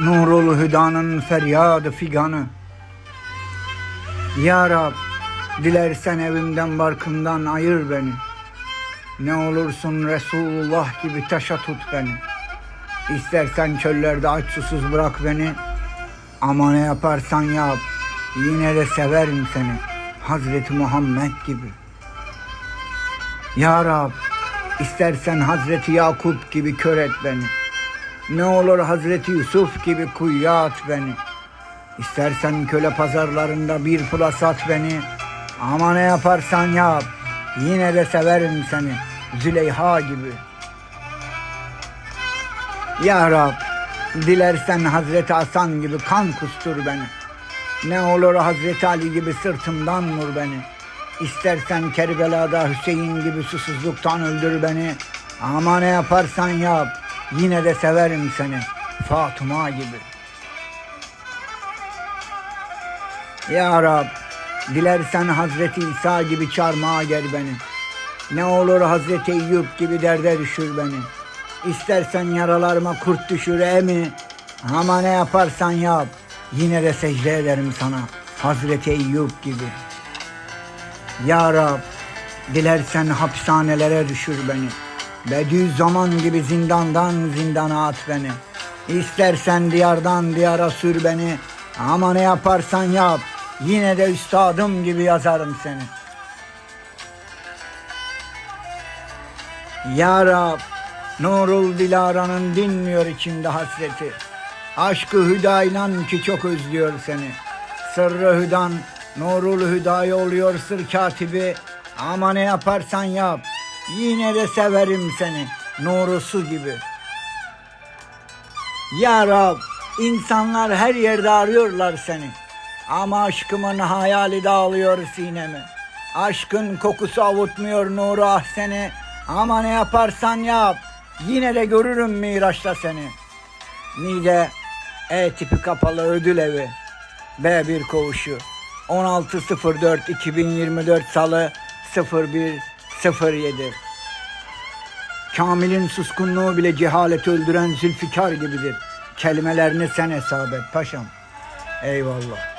Nurul Hüda'nın feryadı figanı. Ya Rab, dilersen evimden barkımdan ayır beni. Ne olursun Resulullah gibi taşa tut beni. İstersen çöllerde aç susuz bırak beni. Ama ne yaparsan yap, yine de severim seni. Hazreti Muhammed gibi. Ya Rab, istersen Hazreti Yakup gibi kör et beni. Ne olur Hazreti Yusuf gibi kuyuya at beni. İstersen köle pazarlarında bir pula sat beni. Ama ne yaparsan yap, yine de severim seni. Züleyha gibi. Ya Rab, dilersen Hazreti Hasan gibi kan kustur beni. Ne olur Hazreti Ali gibi sırtımdan vur beni. İstersen Kerbela'da Hüseyin gibi susuzluktan öldür beni. Ama ne yaparsan yap, yine de severim seni. Fatıma gibi. Ya Rab, dilersen Hazreti İsa gibi çarmıha gel beni. Ne olur Hazreti Eyüp gibi derde düşür beni. İstersen yaralarıma kurt düşür emi. Ama ne yaparsan yap, yine de secde ederim sana. Hazreti Eyüp gibi. Ya Rab, dilersen hapishanelere düşür beni. Bediüzzaman gibi zindandan zindana at beni. İstersen diyardan diyara sür beni. Ama ne yaparsan yap, yine de üstadım gibi yazarım seni. Ya Rab, Nurul Dilara'nın dinmiyor içimde hasreti. Aşkı hüda ki çok özlüyor seni. Sırrı hüdan, Nurul hüdaya oluyor sır katibi. Ama ne yaparsan yap, yine de severim seni. Nuru su gibi. Ya Rab, insanlar her yerde arıyorlar seni. Ama aşkımın hayali dağılıyor sinemi. Aşkın kokusu avutmuyor nuru ah seni. Ama ne yaparsan yap, yine de görürüm Miraç'ta seni. Nice E tipi kapalı ödül evi. B1 koğuşu. 16.04.2024 Salı 01.07 Kamil'in suskunluğu bile cehalet öldüren Zülfikar gibidir. Kelimelerini sen hesap et paşam. Eyvallah.